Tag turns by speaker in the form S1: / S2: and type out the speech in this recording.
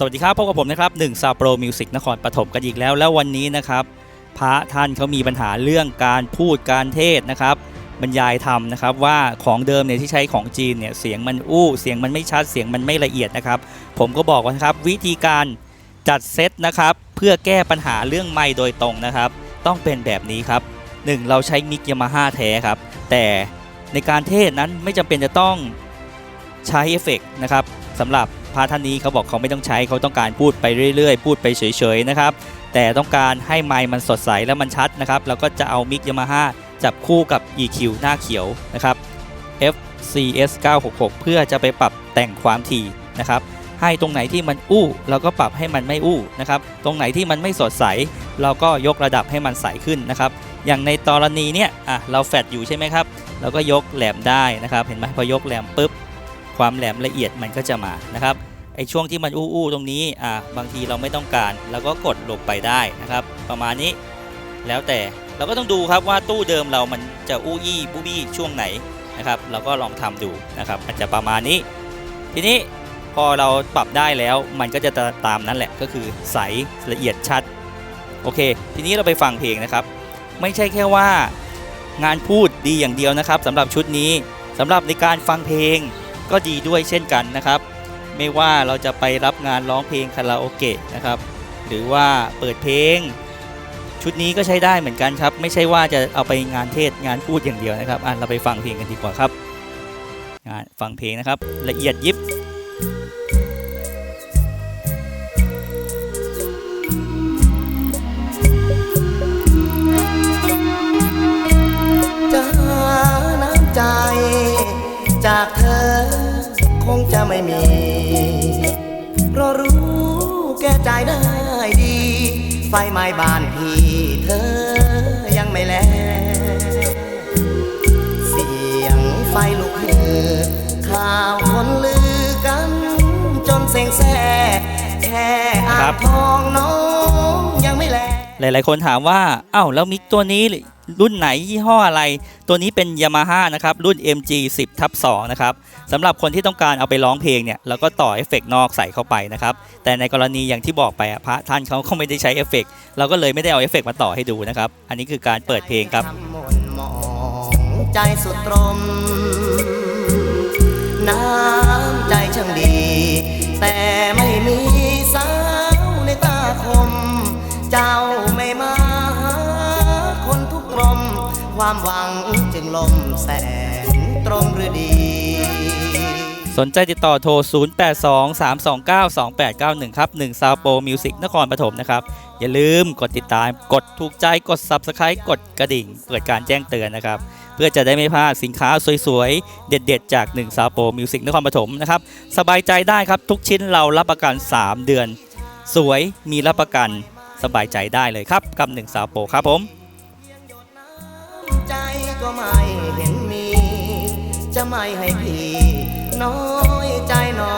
S1: สวัสดีครับพบกับผมนะครับหนึ่งซาโปรมิวสิกนครปฐมกันอีกแล้ว แล้ววันนี้นะครับ พระท่านเขามีปัญหาเรื่องการพูดการเทศนะครับ บรรยายธรรมนะครับว่าของเดิมเนี่ยที่ใช้ของจีนเนี่ยเสียงมันอู้ เสียงมันไม่ชัดเสียงมันไม่ละเอียดนะครับ ผมก็บอกว่านะครับวิธีการจัดเซตนะครับ เพื่อแก้ปัญหาเรื่องไมค์โดยตรงนะครับ ต้องเป็นแบบนี้ครับ 1. เราใช้มิกยามาฮ่าแท้ครับ แต่ในการเทศนั้นไม่จำเป็นจะต้องใช้เอฟเฟกต์นะครับสำหรับ พระท่านนี้เขาบอกเขาไม่ต้องใช้เขาต้องการพูดไปเรื่อยๆ พูดไปเฉยๆนะครับแต่ต้องการให้ไมค์มันสดใสและมันชัดนะครับเราก็จะเอามิกยามาฮ่าจับคู่กับ EQ หน้าเขียวนะครับ FCS 966 เพื่อจะไปปรับแต่งความถี่นะครับให้ตรงไหนที่มันอู้เราก็ปรับให้มันไม่อู้นะครับตรงไหนที่มันไม่สดใส เราก็ยกระดับให้มันใสขึ้นนะครับอย่างในกรณีเนี้ยอะเราแฟดอยู่ใช่ไหมครับเราก็ยกแหลมได้นะครับ เห็นไหมพอยกแหลมปุ๊บ ความแหลมละเอียดมันก็จะมานะครับไอช่วงที่มันอู้ๆตรงนี้อะบางทีเราไม่ต้องการเราก็กดลงไปได้นะครับ ประมาณนี้แล้วแต่เราก็ต้องดูครับว่าตู้เดิมเรามันจะอู้อี้บูบี้ช่วงไหนนะครับ เราก็ลองทำดูนะครับมันจะประมาณนี้ ทีนี้พอเราปรับได้แล้วมันก็จะตามนั้นแหละก็คือใสละเอียดชัดโอเค ทีนี้เราไปฟังเพลงนะครับ ไม่ใช่แค่ว่างานพูดดีอย่างเดียวนะครับสำหรับชุดนี้สำหรับในการฟังเพลง ก็ดีด้วยเช่นกันนะครับ ไม่ว่าเราจะไปรับงานร้องเพลงคาราโอเกะนะครับหรือว่าเปิดเพลง ชุดนี้ก็ใช้ได้เหมือนกันครับ ไม่ใช่ว่าจะเอาไปงานเทศงานพูดอย่างเดียวนะครับอะเราไปฟังเพลงกันดีกว่าครับงานฟังเพลงนะครับละเอียดยิบ
S2: จะหาน้ำใจจาก คงจะไม่มี เพราะรู้แก่ใจได้ดี ไฟไหม้บ้านพี่เธอยังไม่แลเสียงไฟลุกฮือข่าวคนลือกัน จนเซ็งแซ่แค่อ่า
S1: ครั
S2: ง
S1: บ
S2: ทองน้องยังไม่แล
S1: หลายๆคนถามว่าอ้าวแล้วมิกตัวนี้ รุ่นไหนยี่ห้ออะไร ตัวนี้เป็น Yamaha นะครับ รุ่น MG 10ทับ2นะครับสำหรับคนที่ต้องการเอาไปร้องเพลงเนี่ยเราก็ต่อเอฟเฟกต์นอกใส่เข้าไปนะครับ แต่ในกรณีอย่างที่บอกไปพระท่านเขาก็ไม่ได้ใช้เอฟเฟกต์เราก็เลยไม่ได้เอาเอฟเฟกต์มาต่อให้ดูนะครับ อันนี้คือการเปิดเพลงครับ
S2: ใจสุดตรม น้ำใจช่างดี แต่ไม่มีสาวในตาคม เจ้าไม่มา ความหวังจึงลมแสนตรงหรือดี
S1: สนใจติดต่อโทร 0823292891 ครับ1 s o u t p o Music นครปฐมนะครับ อย่าลืมกดติดตาม กดถูกใจ กด Subscribe กดกระดิ่ง เปิดการแจ้งเตือนนะครับ เพื่อจะได้ไม่พลาดสินค้าสวยๆ เด็ดๆ จาก1 s o u t p o Music นครปฐมนะครับ สบายใจได้ครับ ทุกชิ้นเรารับประกัน 3 เดือน สวยมีรับประกันสบายใจได้เลยครับกับ1 s o u t p o ครับผม
S2: ก็ไม่เห็นมี จะไม่ให้พี่น้อยใจน้อย